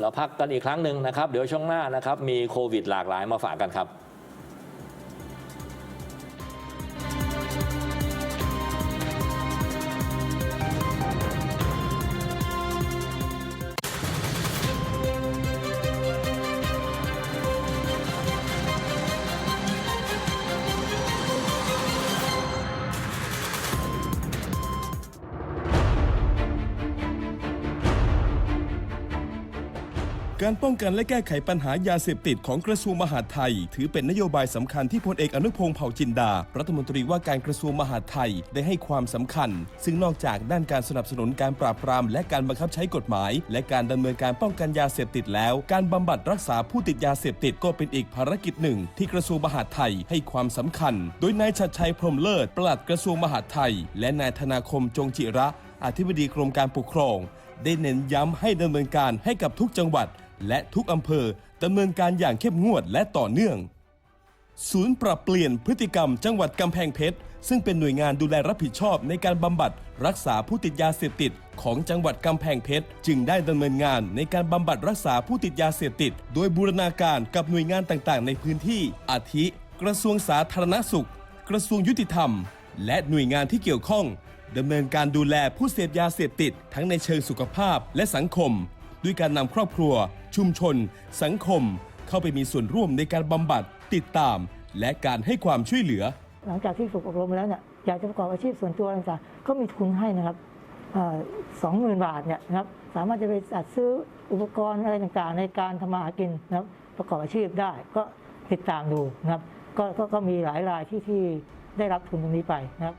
เราพักกันอีกครั้งหนึ่งนะครับ เดี๋ยวช่วงหน้านะครับ มีโควิดหลากหลายมาฝากกันครับ การป้องกันและแก้ไขปัญหายาเสพติดของกระทรวงมหาดไทย ถือเป็นนโยบายสำคัญที่พลเอกอนุพงษ์เผ่าจินดา รัฐมนตรีว่าการกระทรวงมหาดไทยได้ให้ความสำคัญ ซึ่งนอกจากด้านการสนับสนุนการปราบปราม และการบังคับใช้กฎหมาย และการดำเนินการป้องกันยาเสพติดแล้ว การบำบัดรักษาผู้ติดยาเสพติดก็เป็นอีกภารกิจหนึ่ง ที่กระทรวงมหาดไทยให้ความสำคัญ โดยนายชัดชัยพรมเลิศปลัดกระทรวงมหาดไทย และนายธนาคมจงจิระอธิบดีกรมการปกครอง ได้เน้นย้ำให้ดำเนินการให้กับทุกจังหวัด และทุกอำเภอดำเนินการอย่างเข้มงวดและต่อเนื่อง ศูนย์ปรับเปลี่ยนพฤติกรรมจังหวัดกำแพงเพชร ซึ่งเป็นหน่วยงานดูแลรับผิดชอบในการบำบัด รักษาผู้ติดยาเสพติดของจังหวัดกำแพงเพชร จึงได้ดำเนินงานในการบำบัดรักษาผู้ติดยาเสพติด โดยบูรณาการกับหน่วยงานต่างๆ ในพื้นที่อาทิ กระทรวงสาธารณสุข กระทรวงยุติธรรม และหน่วยงานที่เกี่ยวข้องดำเนินการดูแลผู้เสพยาเสพติดทั้งในเชิงสุขภาพและสังคม ด้วยการนำครอบครัว ชุมชน สังคม เข้าไปมีส่วนร่วมในการบำบัด ติดตาม และการให้ความช่วยเหลือ หลังจากที่ฝึกอบรมแล้วเนี่ยอยากจะประกอบอาชีพส่วนตัวอะไรต่างๆก็มีทุนให้นะครับสองหมื่นบาทเนี่ยนะครับสามารถจะไปจัดซื้ออุปกรณ์อะไรต่างๆ ในการทำมาหากินนะครับประกอบอาชีพได้ก็ติดตามดูนะครับก็ก็ก็มีหลายรายที่ที่ได้รับทุนตรงนี้ไปนะครับ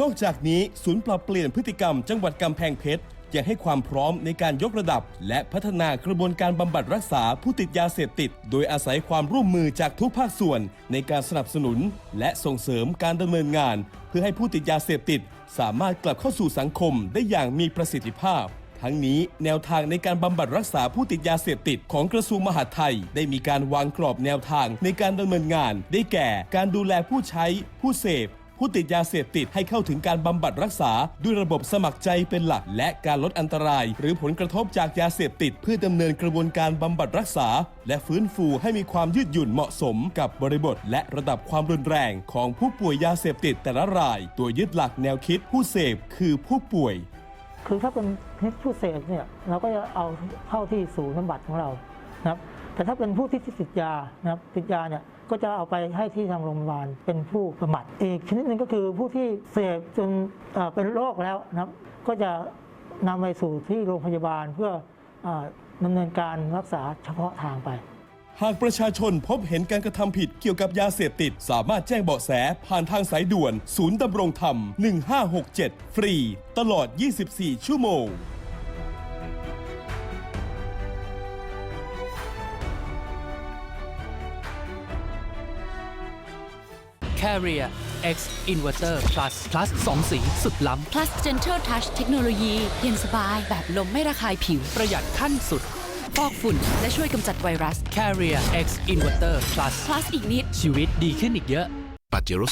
นอกจากนี้ศูนย์ปรับเปลี่ยนพฤติกรรมจังหวัดกำแพงเพชรยังให้ความพร้อมในการยกระดับ และพัฒนากระบวนการบำบัดรักษาผู้ติดยาเสพติด โดยอาศัยความร่วมมือจากทุกภาคส่วน ในการสนับสนุน และส่งเสริมการดำเนินงาน เพื่อให้ผู้ติดยาเสพติด สามารถกลับเข้าสู่สังคมได้อย่างมีประสิทธิภาพ ทั้งนี้แนวทางในการบำบัดรักษาผู้ติดยาเสพติดของกระทรวงมหาดไทย ได้มีการวางกรอบแนวทางในการดำเนินงาน ได้แก่ การดูแลผู้ใช้ ผู้เสพ ผู้ติดยาเสพติดให้เข้าถึงการบำบัดรักษา ด้วยระบบสมัครใจเป็นหลัก และการลดอันตราย หรือผลกระทบจากยาเสพติด เพื่อดำเนินกระบวนการบำบัดรักษา และฟื้นฟูให้มีความยืดหยุ่นเหมาะสมกับบริบท และระดับความรุนแรงของผู้ป่วยยาเสพติดแต่ละราย ตัวยึดหลักแนวคิดผู้เสพคือผู้ป่วย คือถ้าเป็นผู้เสพเนี่ยเราก็จะเอาเข้าที่ศูนย์บำบัดของเรานะครับแต่ถ้าเป็นผู้ที่ติดยานะครับติดยาเนี่ย ก็จะเอาไปให้ที่ทางโรงพยาบาลเป็นผู้บำบัดอีกชนิดหนึ่งก็คือผู้ที่เสพจนเป็นโรคแล้วนะครับ ก็จะนำไปสู่ที่โรงพยาบาลเพื่อเออดำเนินการรักษาเฉพาะทางไป หากประชาชนพบเห็นการกระทำผิดเกี่ยวกับยาเสพติด สามารถแจ้งเบาะแสผ่านทางสายด่วน ศูนย์ดำรงธรรม 1567 ฟรี ตลอด 24 ชั่วโมง Carrier X Inverter Plus Plus 2สีสุดล้ำ plus gentle touch เทคโนโลยีเย็นสบายแบบลมไม่ระคายผิว ประหยัดขั้นสุด ฟอกฝุ่น และช่วยกำจัดไวรัส Carrier X Inverter Plus plus อีกนิด ชีวิตดีขึ้นอีกเยอะ ปาเจโร